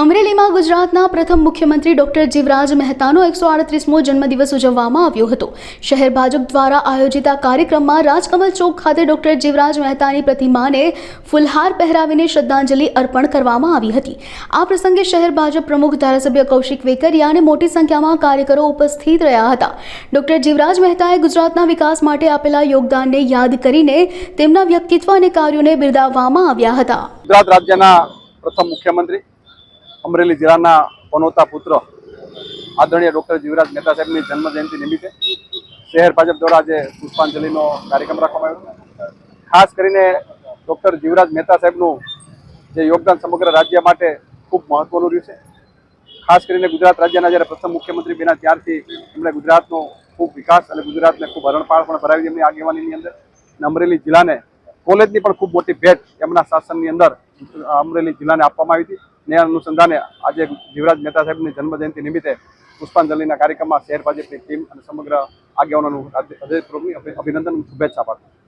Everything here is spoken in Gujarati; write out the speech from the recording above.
અમરેલીમાં ગુજરાતના પ્રથમ મુખ્યમંત્રી ડોક્ટર જીવરાજ મહેતાનો એકસો આડત્રીસમો જન્મદિવસ ઉજવવામાં આવ્યો હતો. શહેર ભાજપ દ્વારા આયોજિત આ કાર્યક્રમમાં રાજકમલ ચોક ખાતે ડોક્ટર જીવરાજ મહેતાની પ્રતિમાને ફુલહાર પહેરાવીને શ્રદ્ધાંજલિ અર્પણ કરવામાં આવી હતી. આ પ્રસંગે શહેર ભાજપ પ્રમુખ ધારાસભ્ય કૌશિક વેકરિયા અને મોટી સંખ્યામાં કાર્યકરો ઉપસ્થિત રહ્યા હતા. ડોક્ટર જીવરાજ મહેતાએ ગુજરાતના વિકાસ માટે આપેલા યોગદાનને યાદ કરીને તેમના વ્યક્તિત્વ અને કાર્યોને બિરદાવવામાં આવ્યા હતા. ગુજરાત રાજ્યના પ્રથમ મુખ્યમંત્રી અમરેલી જિલ્લાના પનોતા પુત્ર આદરણીય ડૉક્ટર જીવરાજ મહેતા સાહેબની જન્મજયંતિ નિમિત્તે શહેર ભાજપ દ્વારા આજે પુષ્પાંજલિનો કાર્યક્રમ રાખવામાં આવ્યો ખાસ કરીને ડૉક્ટર જીવરાજ મહેતા સાહેબનું જે યોગદાન સમગ્ર રાજ્ય માટે ખૂબ મહત્વનું રહ્યું છે. ખાસ કરીને ગુજરાત રાજ્યના જ્યારે પ્રથમ મુખ્યમંત્રી બન્યા ત્યારથી એમણે ગુજરાતનો ખૂબ વિકાસ અને ગુજરાતને ખૂબ હરણપાળ પણ ભરાવી એમની આગેવાનીની અંદર. અને અમરેલી જિલ્લાને કોલેજની પણ ખૂબ મોટી ભેટ એમના શાસનની અંદર અમરેલી જિલ્લાને આપવામાં આવી હતી. ને અનુસંધાને આજે જીવરાજ મહેતા સાહેબની જન્મજયંતિ નિમિત્તે પુષ્પાંજલિના કાર્યક્રમમાં શહેર ભાજપની ટીમ અને સમગ્ર આગેવાનોનું હૃદયપૂર્વકની અભિનંદન, શુભેચ્છા પાઠવું